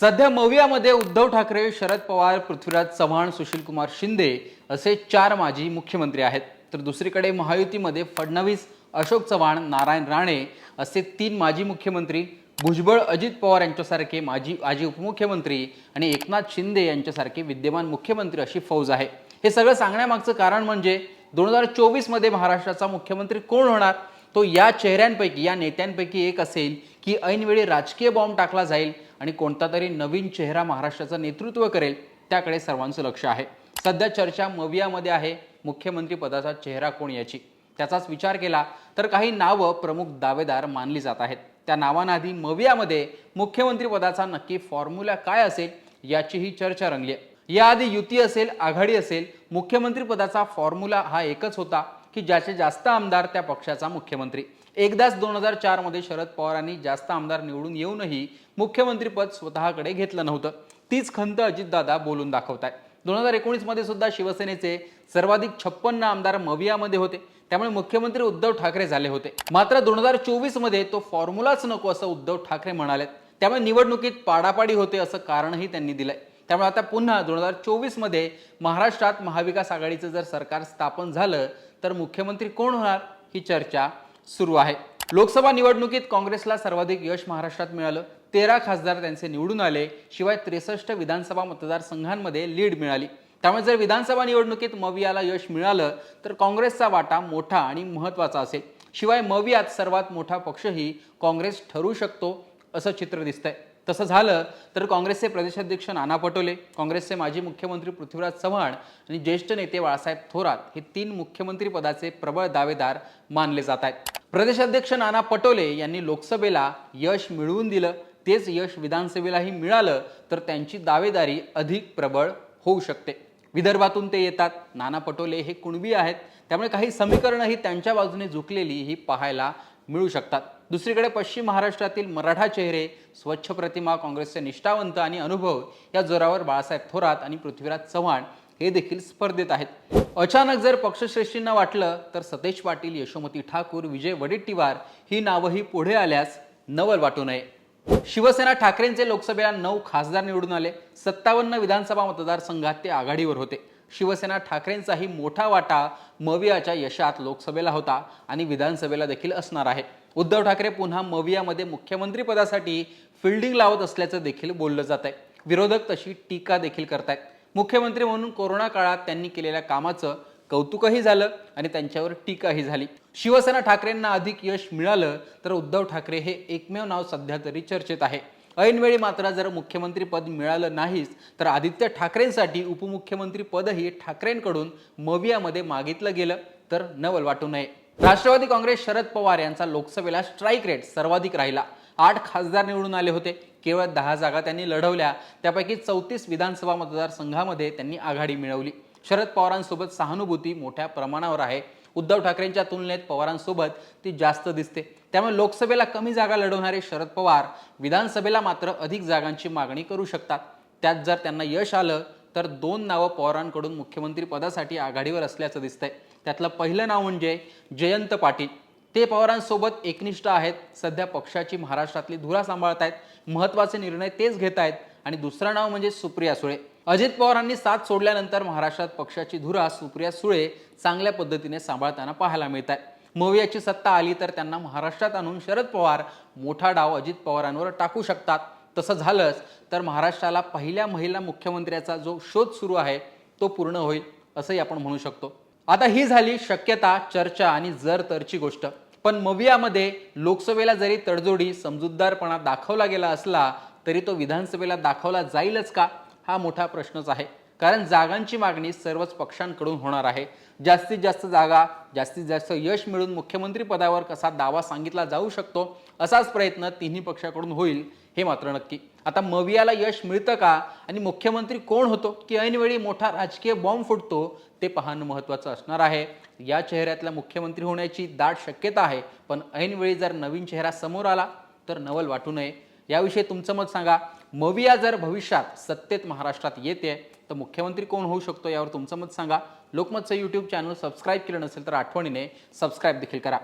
सध्या मवियामध्ये उद्धव ठाकरे शरद पवार पृथ्वीराज चव्हाण सुशीलकुमार शिंदे असे चार माजी मुख्यमंत्री आहेत. तर दुसरीकडे महायुतीमध्ये फडणवीस अशोक चव्हाण नारायण राणे असे तीन माजी मुख्यमंत्री भुजबळ अजित पवार यांच्यासारखे माजी माजी उपमुख्यमंत्री आणि एकनाथ शिंदे यांच्यासारखे विद्यमान मुख्यमंत्री अशी फौज आहे. हे सगळं सांगण्यामागचं कारण म्हणजे दोन हजार चोवीसमध्ये महाराष्ट्राचा मुख्यमंत्री कोण होणार? तो या चेहऱ्यांपैकी या नेत्यांपैकी एक असेल की ऐनवेळी राजकीय बॉम्ब टाकला जाईल आणि कोणता तरी नवीन चेहरा महाराष्ट्राचं नेतृत्व करेल त्याकडे सर्वांचं लक्ष आहे. सध्या चर्चा मवियामध्ये आहे मुख्यमंत्री पदाचा चेहरा कोण याची? त्याचाच विचार केला तर काही नावं प्रमुख दावेदार मानली जात आहेत. त्या नावांआधी मवियामध्ये मुख्यमंत्री पदाचा नक्की फॉर्म्युला काय असेल याचीही चर्चा रंगली आहे. याआधी युती असेल आघाडी असेल मुख्यमंत्री पदाचा फॉर्म्युला हा एकच होता. की ज्याचे जास्त आमदार त्या पक्षाचा मुख्यमंत्री. एकदाच दोन हजार चारमध्ये शरद पवारांनी जास्त आमदार निवडून येऊनही मुख्यमंत्रीपद स्वतःकडे घेतलं नव्हतं. तीच खंत अजितदादा बोलून दाखवत आहेत दोन हजार एकोणीसमध्ये सुद्धा शिवसेनेचे सर्वाधिक छप्पन्न आमदार मवियामध्ये होते. त्यामुळे मुख्यमंत्री उद्धव ठाकरे झाले होते. मात्र दोन हजार चोवीसमध्ये तो फॉर्म्युलाच नको असं उद्धव ठाकरे म्हणालेत. त्यामुळे निवडणुकीत पाडापाडी होते असं कारणही त्यांनी दिलंय. त्यामुळे आता पुन्हा दोन हजार चोवीसमध्ये महाराष्ट्रात महाविकास आघाडीचं जर सरकार स्थापन झालं तर मुख्यमंत्री कोण होणार ही चर्चा सुरू आहे. लोकसभा निवडणुकीत काँग्रेसला सर्वाधिक यश महाराष्ट्रात मिळालं. तेरा खासदार त्यांचे निवडून आले. शिवाय त्रेसष्ट विधानसभा मतदारसंघांमध्ये लीड मिळाली. त्यामुळे जर विधानसभा निवडणुकीत मवियाला यश मिळालं तर काँग्रेसचा वाटा मोठा आणि महत्त्वाचा असेल. शिवाय मवियात सर्वात मोठा पक्षही काँग्रेस ठरू शकतो असं चित्र दिसतंय. तसं झालं तर काँग्रेसचे प्रदेशाध्यक्ष नाना पटोले काँग्रेसचे माजी मुख्यमंत्री पृथ्वीराज चव्हाण आणि ज्येष्ठ नेते बाळासाहेब थोरात हे तीन मुख्यमंत्री पदाचे प्रबळ दावेदार मानले जात आहेत. प्रदेशाध्यक्ष नाना पटोले यांनी लोकसभेला यश मिळवून दिलं. तेच यश विधानसभेलाही मिळालं तर त्यांची दावेदारी अधिक प्रबळ होऊ शकते. विदर्भातून ते येतात. नाना पटोले हे कुणबी आहेत? त्यामुळे काही समीकरणंही त्यांच्या बाजूने झुकलेली ही पाहायला मिळू शकतात. दुसरीकडे पश्चिम महाराष्ट्रातील मराठा चेहरे स्वच्छ प्रतिमा काँग्रेसचे निष्ठावंत आणि अनुभव या जोरावर बाळासाहेब थोरात आणि पृथ्वीराज चव्हाण हे देखील स्पर्धेत आहेत. अचानक जर पक्षश्रेष्ठींना वाटलं तर सतेज पाटील यशोमती ठाकूर विजय वडेट्टीवार ही नावंही पुढे आल्यास नवल वाटू नये. शिवसेना ठाकरेंचे लोकसभेला नऊ खासदार निवडून आले. सत्तावन्न विधानसभा मतदारसंघात ते आघाडीवर होते. शिवसेना ठाकरेंचाही मोठा वाटा मवियाच्या यशात लोकसभेला होता आणि विधानसभेला देखील असणार आहे. उद्धव ठाकरे पुन्हा मवियामध्ये मुख्यमंत्री पदासाठी फिल्डिंग लावत असल्याचं देखील बोललं जात आहे विरोधक तशी टीका देखील करतायत. मुख्यमंत्री म्हणून कोरोना काळात त्यांनी केलेल्या कामाचं कौतुकही झालं आणि त्यांच्यावर टीकाही झाली. शिवसेना ठाकरेंना अधिक यश मिळालं तर उद्धव ठाकरे हे एकमेव नाव सध्या तरी चर्चेत आहे. ऐनवेळी मात्र जर मुख्यमंत्री पद मिळालं नाहीच तर आदित्य ठाकरेंसाठी उपमुख्यमंत्री पदही ठाकरेंकडून मवियामध्ये मागितलं गेलं तर नवल वाटू नये. राष्ट्रवादी काँग्रेस शरद पवार यांचा लोकसभेला स्ट्राईक रेट सर्वाधिक राहिला. आठ खासदार निवडून आले होते. केवळ दहा जागा त्यांनी लढवल्या. त्यापैकी चौतीस विधानसभा मतदारसंघामध्ये त्यांनी आघाडी मिळवली. शरद पवारांसोबत सहानुभूती मोठ्या प्रमाणावर आहे. उद्धव ठाकरेंच्या तुलनेत पवारांसोबत ती जास्त दिसते. त्यामुळे लोकसभेला कमी जागा लढवणारे शरद पवार विधानसभेला मात्र अधिक जागांची मागणी करू शकतात. त्यात जर त्यांना यश आलं तर दोन नावं पवारांकडून मुख्यमंत्री पदासाठी आघाडीवर असल्याचं दिसतंय. त्यातलं पहिलं नाव म्हणजे जयंत पाटील. ते पवारांसोबत एकनिष्ठ आहेत. सध्या पक्षाची महाराष्ट्रातली धुरा सांभाळत आहेत महत्त्वाचे निर्णय तेच घेत आहेत आणि दुसरं नाव म्हणजे सुप्रिया सुळे. अजित पवारांनी साथ सोडल्यानंतर महाराष्ट्रात पक्षाची धुरा सुप्रिया सुळे चांगल्या पद्धतीने सांभाळताना पाहायला मिळत आहे मवियाची सत्ता आली तर त्यांना महाराष्ट्रात आणून शरद पवार मोठा डाव अजित पवारांवर टाकू शकतात. तसं झालंच तर महाराष्ट्राला पहिल्या महिला मुख्यमंत्र्याचा जो शोध सुरू आहे तो पूर्ण होईल असंही आपण म्हणू शकतो. आता ही झाली शक्यता चर्चा आणि जर तरची गोष्ट. पण मवियामध्ये लोकसभेला जरी तडजोडी समजूतदारपणा दाखवला गेला असला तरी तो विधानसभेला दाखवला जाईलच का? हा मोठा प्रश्नच आहे. कारण जागांची मागणी सर्वच पक्षांकडून होणार आहे. जास्तीत जास्त जागा जास्तीत जास्त यश मिळून मुख्यमंत्री पदावर कसा दावा सांगितला जाऊ शकतो असाच प्रयत्न तिन्ही पक्षाकडून होईल हे मात्र नक्की. आता मवियाला यश मिळतं का? आणि मुख्यमंत्री कोण होतो? की ऐनवेळी मोठा राजकीय बॉम्ब फुटतो ते पाहणं महत्त्वाचं असणार आहे. या चेहऱ्यातला मुख्यमंत्री होण्याची दाट शक्यता आहे. पण ऐनवेळी जर नवीन चेहरा समोर आला तर नवल वाटू नये. याविषयी तुमचं मत सांगा. मविया जर भविष्यात सत्तेत महाराष्ट्रात येते तर मुख्यमंत्री कोण होऊ शकतो यावर तुमचं मत सांगा. लोकमतचं यूट्यूब चॅनल सबस्क्राईब केलं नसेल तर आठवणीने सबस्क्राईब देखील करा.